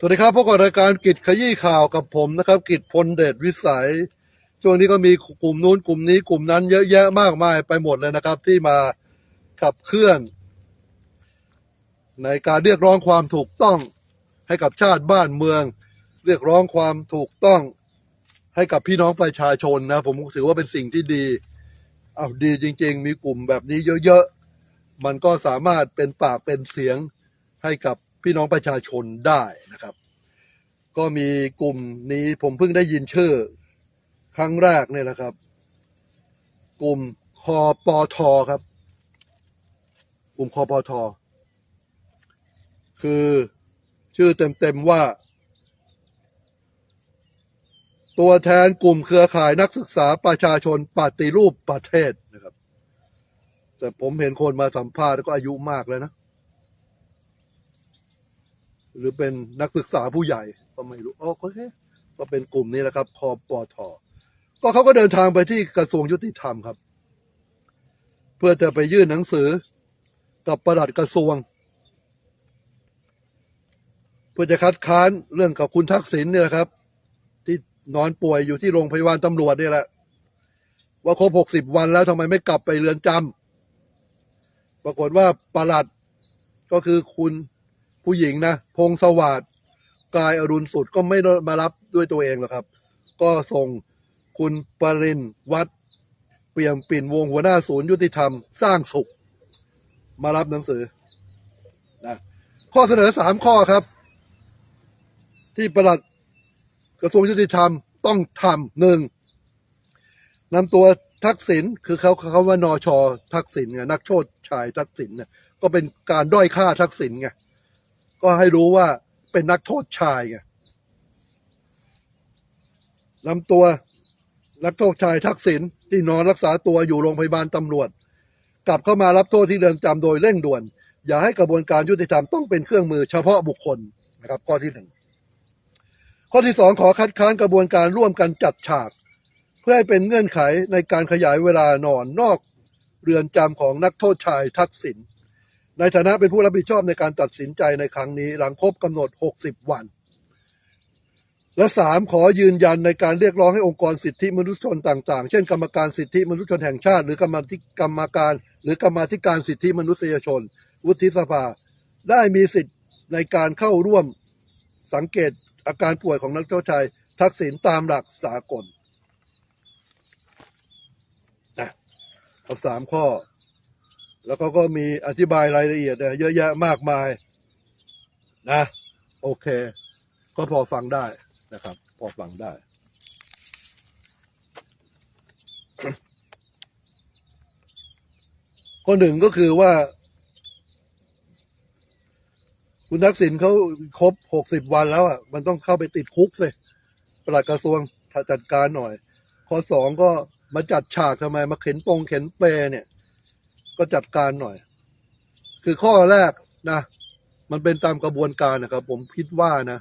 สวัสดีครับพบกับรายการกิจขยี้ข่าวกับผมนะครับ กิจพลเดชวิสัย ช่วงนี้ก็มีกลุ่มนู้นกลุ่มนี้กลุ่มนั้นเยอะแยะมากมายไปหมดเลยนะครับ ที่มาขับเคลื่อน ในการเรียกร้องความถูกต้องให้กับชาติบ้านเมือง เรียกร้องความถูกต้องให้กับพี่น้องประชาชนนะ ผมถือว่าเป็นสิ่งที่ดีอ้าวดีจริง ๆ มีกลุ่มแบบนี้เยอะๆมันก็สามารถเป็นปากเป็นเสียงให้กับ พี่น้องประชาชนได้นะครับ ก็มีกลุ่มนี้ผมเพิ่งได้ยินชื่อ ครั้งแรกเนี่ยนะครับ กลุ่มคอปอทอครับ กลุ่มคอปอทอคือชื่อเต็มๆว่า ตัวแทนกลุ่มเครือข่ายนักศึกษาประชาชนปฏิรูปประเทศนะครับ แต่ผมเห็นคนมาสัมภาษณ์ก็อายุมากแล้วนะ หรือเป็นนักศึกษาผู้ใหญ่ก็ไม่รู้อ๋อโอเคก็เป็นกลุ่มนี้แหละครับคอปอทอก็เขาก็เดินทางไปที่กระทรวงยุติธรรมครับ เพื่อจะไปยื่นหนังสือกับประหลัดกระทรวง เพื่อจะคัดค้านเรื่องกับคุณทักษิณเนี่ยนะครับ ที่นอนป่วยอยู่ที่โรงพยาบาลตำรวจเนี่ยแหละ ว่าครบหกสิบวันแล้วทำไมไม่กลับไปเรือนจำปรากฏว่าประหลัดก็คือคุณ ผู้หญิงนะ พงสวัสด์กายอรุณสุดก็ไม่มารับด้วยตัวเองหรอกครับ ก็ส่งคุณปรินวัดเปี่ยมปิ่นวงหัวหน้าศูนย์ยุติธรรม สร้างสุข มารับหนังสือนะข้อเสนอสามข้อครับ ที่ประหลัดกระทรวงยุติธรรมต้องทำหนึ่งนำตัวทักษิณคือเขาเขาว่านอชอทักษิณไงนักโทษชายทักษิณเนี่ยก็เป็นการด้อยค่าทักษิณไง ก็ให้รู้ว่าเป็นนักโทษชายไงนำตัวนักโทษชายทักษิณที่นอนรักษาตัวอยู่โรงพยาบาลตำรวจ กลับเข้ามารับโทษที่เรือนจำโดยเร่งด่วน อย่าให้กระบวนการยุติธรรมต้องเป็นเครื่องมือเฉพาะบุคคลนะครับ ข้อที่หนึ่งข้อที่สองขอคัดค้านกระบวนการร่วมกันจัดฉาก เพื่อให้เป็นเงื่อนไขในการขยายเวลานอนนอกเรือนจำของนักโทษชายทักษิณ ในฐานะเป็นผู้รับผิดชอบในการตัดสินใจในครั้งนี้หลังครบกำหนด 60 วัน และสามขอยืนยันในการเรียกร้องให้องค์กรสิทธิมนุษยชนต่าง ๆ เช่น กรรมการสิทธิมนุษยชนแห่งชาติ หรือกรรมธิกรรมการ หรือกรรมธิการสิทธิมนุษยชน วุฒิสภา ได้มีสิทธิในการเข้าร่วมสังเกตอาการป่วยของนักโทษชายทักษิณตามหลักสากลนะเอาสามข้อ แล้วเขาก็มีอธิบายรายละเอียดเยอะแยะมากมายนะ โอเค ก็พอฟังได้นะครับ พอฟังได้ ข้อหนึ่งก็คือว่า คุณทักษิณเขาครบหกสิบวันแล้วอะ มันต้องเข้าไปติดคุกสิปลัดกระทรวงจัดการหน่อย ข้อสองก็มาจัดฉากทำไม มาเข็นปงเข็นเปเนี่ย ก็จัดการหน่อย คือข้อแรกนะ มันเป็นตามกระบวนการนะครับ ผมคิดว่านะ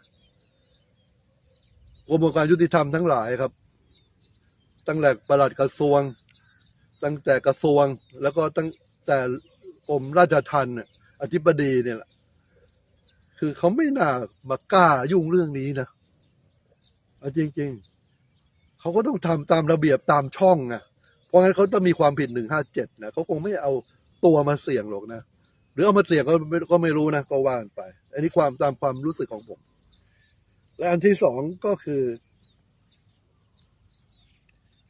กระบวนการยุติธรรมทั้งหลายครับ ตั้งแต่ประหลัดกระทรวง ตั้งแต่กระทรวง แล้วก็ตั้งแต่กรมราชทัณฑ์อธิบดีเนี่ยคือเขาไม่น่ามากล้ายุ่งเรื่องนี้นะจริง ๆ เขาก็ต้องทำตามระเบียบตามช่องนะ เพราะงั้นเขาต้องมีความผิดหนึ่งห้าเจ็ดนะเขาคงไม่เอาตัวมาเสี่ยงหรอกนะ หรือเอามาเสี่ยงก็ไม่ก็ไม่รู้นะ ก็ว่ากันไป อันนี้ความตามความรู้สึกของผม และอันที่สองก็คือ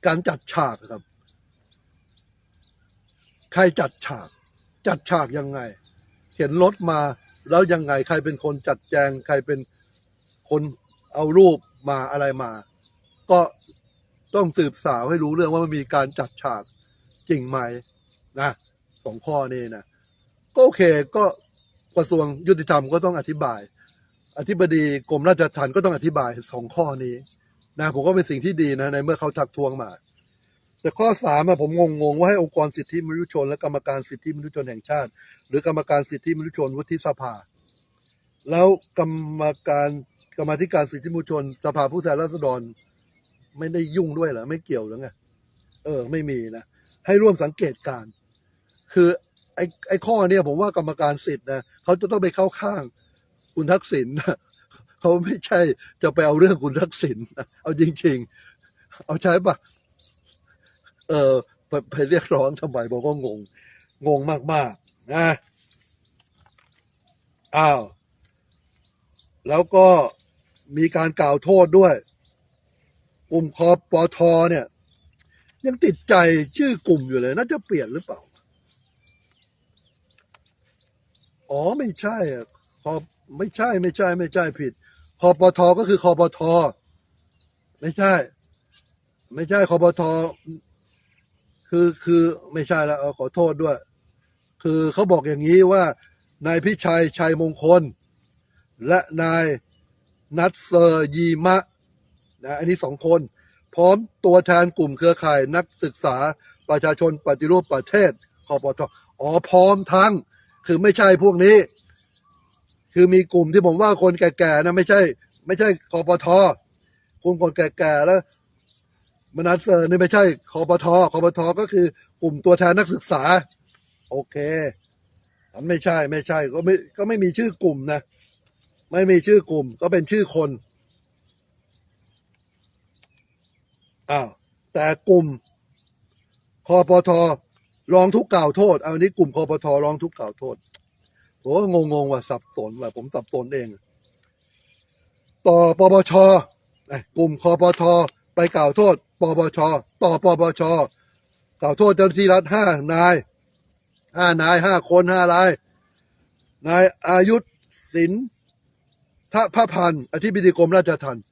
การจัดฉากครับ ใครจัดฉาก จัดฉากยังไง เห็นรถมาแล้วยังไง ใครเป็นคนจัดแจง ใครเป็นคนเอารูปมาอะไรมา ก็ ต้องสืบสาวให้รู้เรื่องว่ามันมีการจัดฉากจริงไหมนะสองข้อนี้นะก็โอเคก็กระทรวงยุติธรรมก็ต้องอธิบาย อธิบดีกรมราชทัณฑ์ก็ต้องอธิบายสองข้อนี้นะผมก็เป็นสิ่งที่ดีนะในเมื่อเขาทักท้วงมา แต่ข้อสามอะผมงงๆว่าให้องค์กรสิทธิมนุษยชน และกรรมการสิทธิมนุษยชนแห่งชาติ หรือกรรมการสิทธิมนุษยชนวุฒิสภา แล้วกรรมการกรรมธิการสิทธิมนุษยชนสภาผู้แทนราษฎร ไม่ได้ยุ่งด้วยเหรอไม่เกี่ยวหรือไงเออ ไม่มีนะให้ร่วมสังเกตการ คือไอ้ไอ้ข้อเนี้ยผมว่ากรรมการสิทธิ์นะเขาจะต้องไปเข้าข้างคุณทักษิณนะเขาไม่ใช่จะไปเอาเรื่องคุณทักษิณนะเอาจริง ๆ เอาใช่ปะเออไปไปเรียกร้องทำไมบอกว่างง งงมากๆนะอ้าว แล้วก็มีการกล่าวโทษด้วย กลุ่มคอปอทอเนี่ย ยังติดใจชื่อกลุ่มอยู่เลย น่าจะเปลี่ยนหรือเปล่า อ๋อไม่ใช่อะคอไม่ใช่ไม่ใช่ ไม่ใช่ผิดคอปอทอก็คือคอปอทอไม่ใช่ ไม่ใช่คอปอทอคือคือไม่ใช่แล้วขอโทษด้วย คือเขาบอกอย่างนี้ว่านายพิชัยชัยมงคล และนายนัทเซอร์ยีมะ นะอันนี้สองคน พร้อมตัวแทนกลุ่มเครือข่ายนักศึกษาประชาชนปฏิรูปประเทศคอปทอ๋อพร้อมทั้ง คือไม่ใช่พวกนี้ คือมีกลุ่มที่ผมว่าคนแก่ๆนะไม่ใช่ ไม่ใช่คอปทกลุ่มคนแก่ๆแล้วมนัสเซอร์นี่ไม่ใช่คอปทคอปทก็คือกลุ่มตัวแทนนักศึกษา โอเคอันไม่ใช่ไม่ใช่ก็ไม่ก็ไม่มีชื่อกลุ่มนะ ไม่มีชื่อกลุ่มก็เป็นชื่อคน อ้าวแต่กลุ่มคอปทรองทุกข์กล่าวโทษเอาอันนี้กลุ่มคอปทรองทุกข์กล่าวโทษผมก็งงว่าสับสนว่าผมสับสนเอง ต่อปปชเอ้ยกลุ่มคอปทไปกล่าวโทษปปชต่อปปชกล่าวโทษเจ้าหน้าที่รัฐห้านายห้านายห้าคนห้ารายนายอายุศินทะพพันธ์อธิบดีกรมราชทัณฑ์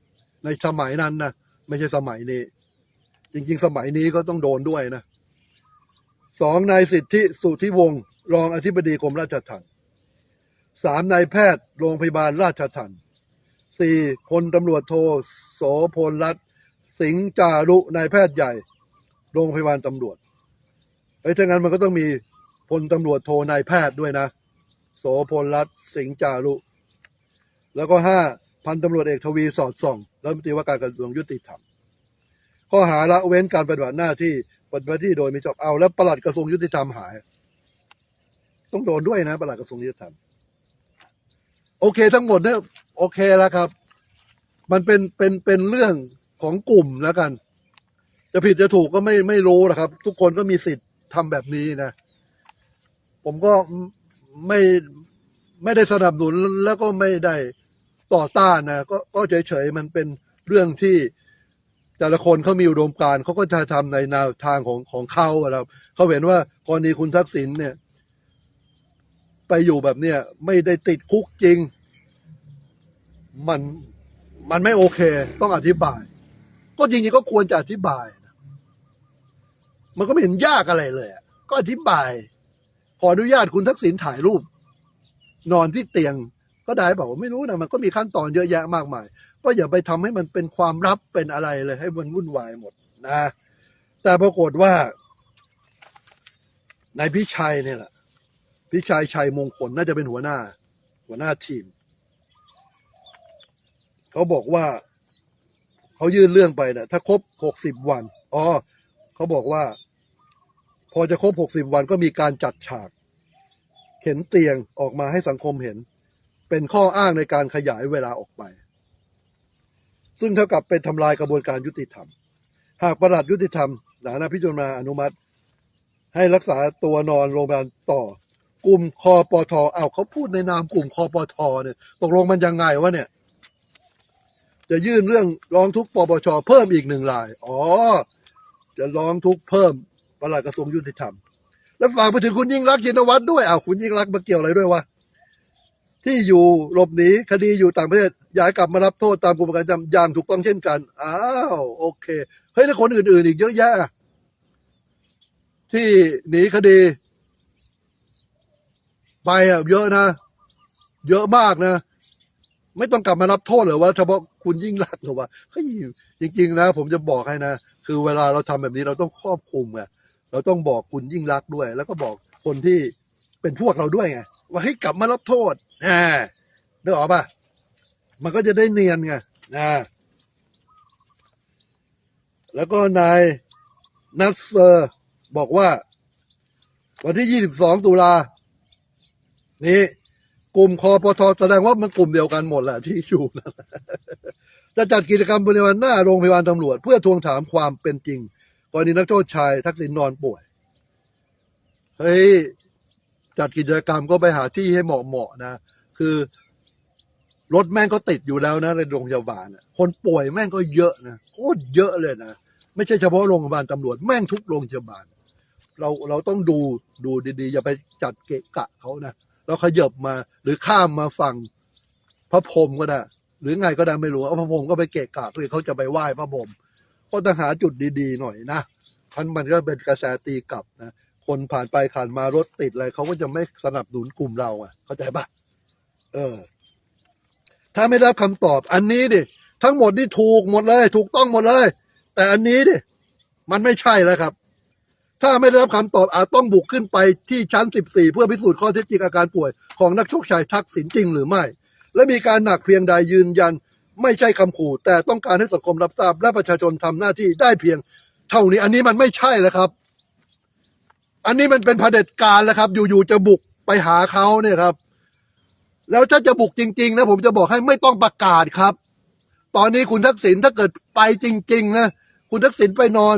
ในสมัยนั้นนะไม่ใช่สมัยนี้ จริง ๆ สมัยนี้ก็ต้องโดนด้วยนะสองนายสิทธิสุทธิวงศ์รองอธิบดีกรมราชทัณฑ์สามนายแพทย์โรงพยาบาลราชทัณฑ์สี่พลตำรวจโทโสพลรัตสิงห์จารุนายแพทย์ใหญ่ โรงพยาบาลตำรวจเอ้ถ้างั้นมันก็ต้องมีพลตำรวจโทนายแพทย์ด้วยนะ โสพลรัตสิงห์จารุ แล้วก็ห้าพันตำรวจเอกทวีสอดส่องรัฐมนตรีว่าการกระทรวงยุติธรรม ข้อหาละเว้นการปฏิบัติหน้าที่ปฏิบัติหน้าที่โดยไม่ชอบเอาแล้วประหลัดกระทรวงยุติธรรมหาย ต้องโดนด้วยนะประหลัดกระทรวงยุติธรรมโอเคทั้งหมดเนี่ยโอเคแล้วครับ มันเป็นเป็นเป็นเรื่องของกลุ่มแล้วกัน จะผิดจะถูกก็ไม่ไม่รู้นะครับ ทุกคนก็มีสิทธิ์ทำแบบนี้นะ ผมก็ไม่ไม่ได้สนับสนุนแล้วก็ไม่ได้ต่อต้านนะก็ก็เฉยๆมันเป็นเรื่องที่ แต่ละคนเขามีอุดมการณ์เขาก็จะทำในแนวทางของของเขาอะครับเขาเห็นว่ากรณีคุณทักษิณเนี่ย ไปอยู่แบบเนี้ยไม่ได้ติดคุกจริง มันมันไม่โอเค ต้องอธิบาย ก็จริงๆก็ควรจะอธิบายนะมันก็ไม่เห็นยากอะไรเลยก็อธิบาย ขออนุญาตคุณทักษิณถ่ายรูป นอนที่เตียงก็ได้บอกว่าไม่รู้นะมันก็มีขั้นตอนเยอะแยะมากมาย ก็อย่าไปทำให้มันเป็นความลับเป็นอะไรเลยให้มันวุ่นวายหมดนะ แต่ปรากฏว่านายพิชัยเนี่ยแหละพิชัยชัยมงคลน่าจะเป็นหัวหน้า หัวหน้าทีม เขาบอกว่า เขายื่นเรื่องไปนะถ้าครบหกสิบวันอ๋อเขาบอกว่า พอจะครบหกสิบวันก็มีการจัดฉาก เข็นเตียงออกมาให้สังคมเห็น เป็นข้ออ้างในการขยายเวลาออกไป ซึ่งเท่ากับเป็นทำลายกระบวนการยุติธรรม หากประหลัดยุติธรรมสารณพิจารณาอนุมัติ ให้รักษาตัวนอนโรงพยาบาลต่อ กลุ่มคอปทอ้าเขาพูดในนามกลุ่มคอปทอเนี่ยตกลงมันยังไงวะเนี่ย จะยื่นเรื่องร้องทุกข์ปปชเพิ่มอีกหนึ่งราย อ๋อ จะร้องทุกข์เพิ่มประหลัดกระทรวงยุติธรรม แล้วฝากไปถึงคุณยิ่งรักชินวัตรด้วยเอาคุณยิ่งรักมาเกี่ยวอะไรด้วยวะ ที่อยู่หลบหนีคดีอยู่ต่างประเทศย้ายกลับมารับโทษตามกฎหมายจำอย่างถูกต้องเช่นกัน อ้าว โอเค เฮ้ยแล้วคนอื่นๆ อีกเยอะแยะ ที่หนีคดี ไปอะเยอะนะ เยอะมากนะ ไม่ต้องกลับมารับโทษหรือวะเฉพาะคุณยิ่งรักหรือวะเฮ้ยจริง ๆ นะ ผมจะบอกให้นะ คือเวลาเราทำแบบนี้เราต้องครอบคลุมไงเราต้องบอกคุณยิ่งรักด้วย แล้วก็บอกคนที่เป็นพวกเราด้วยไงว่าให้ยกลับมารับโทษ อ่าได้ออกป่ะมันก็จะได้เนียนไงนะแล้วก็นายนัสเซอร์บอกว่า วันที่ 22 ตุลา นี้ กลุ่มคอปทแสดงว่ามันกลุ่มเดียวกันหมดแหละที่อยู่นั่จะจัดกิจกรรมบริเวณหน้าโรงพยาบาลตำรวจ เพื่อทวงถามความเป็นจริง กรณีนักโทษชาย ทักษิณนอนป่วย เฮ้ย จัดกิจกรรมก็ไปหาที่ให้เหมาะๆนะ คือรถแม่งก็ติดอยู่แล้วนะในโรงพยาบาลคนป่วยแม่งก็เยอะนะโคตรเยอะเลยนะ ไม่ใช่เฉพาะโรงพยาบาลตำรวจแม่งทุกโรงพยาบาล เราเราต้องดูดูดีๆ อย่าไปจัดเกะกะเขานะเราขยับมาหรือข้ามมาฝั่งพระพรหมก็ได้ หรือไงก็ได้ไม่รู้เอาพระพรหมก็ไปเกะกะเลยเขาจะไปไหว้พระพรหมก็ต้องหาจุดดีๆหน่อยนะทันมันก็เป็นกระแสตีกลับนะคนผ่านไปผ่านมารถติดอะไรเขาก็จะไม่สนับสนุนกลุ่มเราอะ เข้าใจปะ เออ ถ้าไม่รับคำตอบ อันนี้ดิทั้งหมดนี่ถูกหมดเลย ถูกต้องหมดเลย แต่อันนี้ดิมันไม่ใช่แล้วครับ ถ้าไม่ได้รับคำตอบอาจต้องบุกขึ้นไปที่ชั้น 14 เพื่อพิสูจน์ข้อเท็จจริงอาการป่วยของนักโชคชัยทักษิณจริงหรือไม่ และมีการหนักเพียงใดยืนยัน ไม่ใช่คำขู่ แต่ต้องการให้สังคมรับทราบและประชาชนทำหน้าที่ได้เพียงเท่านี้ อันนี้มันไม่ใช่แล้วครับ อันนี้มันเป็นเผด็จการแล้วครับ อยู่ๆจะบุกไปหาเขาเนี่ยครับ แล้วถ้าจะบุกจริง ๆ นะ ผมจะบอกให้ไม่ต้องประกาศครับ ตอนนี้คุณทักษิณถ้าเกิดไปจริง ๆ นะ คุณทักษิณไปนอน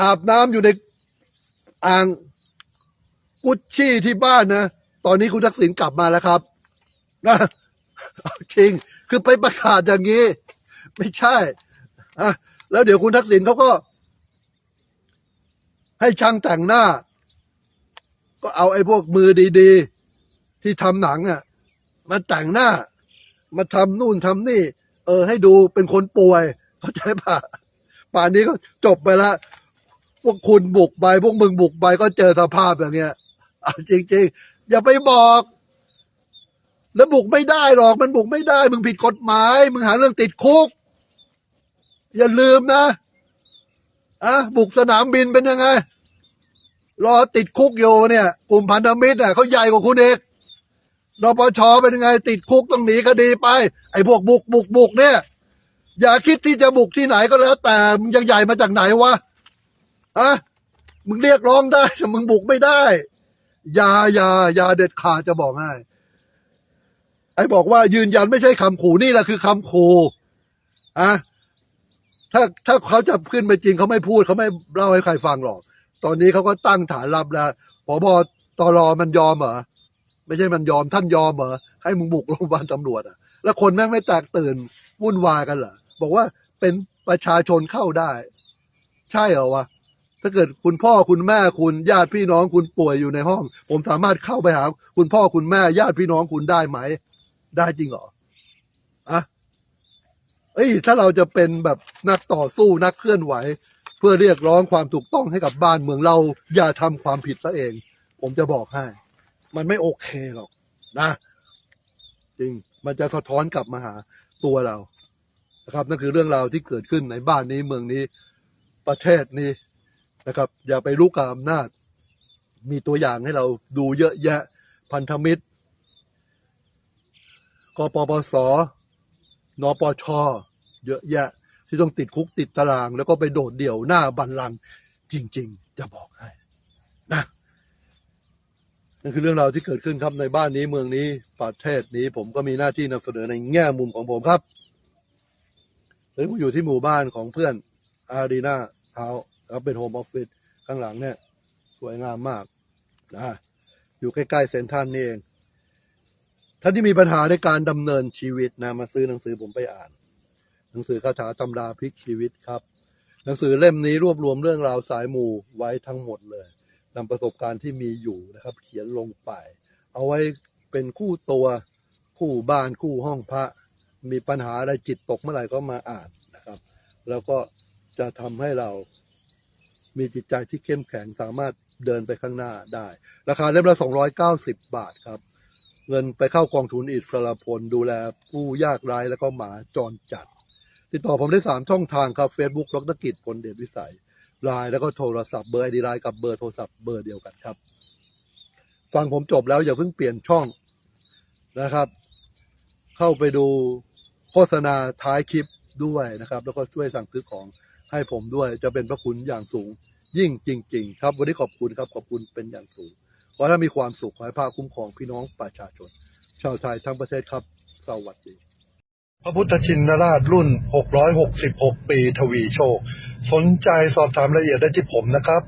อาบน้ำอยู่ในอ่างกุชชี่ที่บ้านนะ ตอนนี้คุณทักษิณกลับมาแล้วครับ นะจริง คือไปประกาศอย่างนี้ ไม่ใช่อะแล้วเดี๋ยวคุณทักษิณเขาก็ ให้ช่างแต่งหน้า ก็เอาไอ้พวกมือดี ๆ ที่ทำหนังอะมาแต่งหน้า มาทำนู่นทำนี่ เออ ให้ดูเป็นคนป่วย เข้าใจปะป่านนี้ก็จบไปแล้วพวกคุณบุกไปพวกมึงบุกไปก็เจอสภาพอย่างเงี้ยเอาจริงอย่าไปบอก แล้วบุกไม่ได้หรอกมันบุกไม่ได้ มึงผิดกฎหมาย มึงหาเรื่องติดคุก อย่าลืมนะอะบุกสนามบินเป็นยังไงรอติดคุกอยู่เนี่ย กลุ่มพันธมิตรอะเขาใหญ่กว่าคุณเอก นปชเป็นยังไงติดคุกต้องหนีคดีไป ไอ้พวกบุกบุกบุกเนี่ย อย่าคิดที่จะบุกที่ไหนก็แล้ว แต่มึงยังใหญ่มาจากไหนวะอะมึงเรียกร้องได้แต่มึงบุกไม่ได้อย่าอย่าอย่าเด็ดขาดจะบอกให้ไอ้บอกว่ายืนยันไม่ใช่คำขู่นี่แหละคือคำขู่อะถ้าถ้าเขาจะขึ้นไปจริงเขาไม่พูดเขาไม่เล่าให้ใครฟังหรอก ตอนนี้เขาก็ตั้งฐานรับแล้วผบตรมันยอมเหรอ ไม่ใช่มันยอมท่านยอมเหรอให้มึงบุกโรงพยาบาลตำรวจอะ แล้วคนแม่งไม่แตกตื่นวุ่นวายกันเหรอบอกว่าเป็นประชาชนเข้าได้ ใช่เหรอวะถ้าเกิดคุณพ่อคุณแม่คุณญาติพี่น้องคุณป่วยอยู่ในห้อง ผมสามารถเข้าไปหา คุณพ่อคุณแม่ญาติพี่น้องคุณได้ไหม ได้จริงเหรออะเอ้ยถ้าเราจะเป็นแบบนักต่อสู้นักเคลื่อนไหว เพื่อเรียกร้องความถูกต้องให้กับบ้านเมืองเราอย่าทำความผิดซะเอง ผมจะบอกให้ มันไม่โอเคหรอกนะ จริงมันจะสะท้อนกลับมาหาตัวเรานะครับนั่นคือเรื่องราวที่เกิดขึ้นในบ้านนี้เมืองนี้ประเทศนี้นะครับ อย่าไปลุกกับอำนาจ มีตัวอย่างให้เราดูเยอะแยะพันธมิตรกปปสนปชเยอะแยะ ที่ต้องติดคุกติดตาราง แล้วก็ไปโดดเดี่ยวหน้าบัลลังก์จริง ๆ จะบอกให้นะ นั่นคือเรื่องราวที่เกิดขึ้นครับในบ้านนี้เมืองนี้ประเทศนี้ผมก็มีหน้าที่นำเสนอในแง่มุมของผมครับหรือผมอยู่ที่หมู่บ้านของเพื่อนอารีนาเฮาครับเป็นโฮมออฟฟิศข้างหลังเนี่ยสวยงามมากนะอยู่ใกล้ๆเซนทรันนี่เองท่านที่มีปัญหาในการดำเนินชีวิตนะมาซื้อหนังสือผมไปอ่าน หนังสือคาถาตำราพลิกชีวิตครับ หนังสือเล่มนี้รวบรวมเรื่องราวสายมูไว้ทั้งหมดเลย นำประสบการณ์ที่มีอยู่นะครับ เขียนลงไป เอาไว้เป็นคู่ตัวคู่บ้านคู่ห้องพระ มีปัญหาอะไรจิตตกเมื่อไหร่ก็มาอ่านนะครับ แล้วก็จะทำให้เรามีจิตใจที่เข้มแข็งสามารถเดินไปข้างหน้าได้ ราคาเล่มละ290 บาทครับ เงินไปเข้ากองทุนอิสระพลดูแลผู้ยากไร้แล้วก็หมาจรจัด ติดต่อผมได้ 3 ช่องทางครับ Facebook ดรกิจพลเดชวิสัย ไลน์แล้วก็โทรศัพท์เบอร์ไอดีไลน์กับเบอร์โทรศัพท์เบอร์เดียวกันครับ ฟังผมจบแล้วอย่าเพิ่งเปลี่ยนช่องนะครับ เข้าไปดูโฆษณาท้ายคลิปด้วยนะครับ แล้วก็ช่วยสั่งซื้อของให้ผมด้วยจะเป็นพระคุณอย่างสูง ยิ่งจริง ๆ ครับ วันนี้ขอบคุณครับขอบคุณเป็นอย่างสูงขอถ้ามีความสุขขอให้พาคุ้มครองพี่น้องประชาชน ชาวไทยทั้งประเทศครับ สวัสดี พระพุทธชินราชรุ่น 666 ปีทวีโชค สนใจสอบถามรายละเอียดได้ที่ผมนะครับ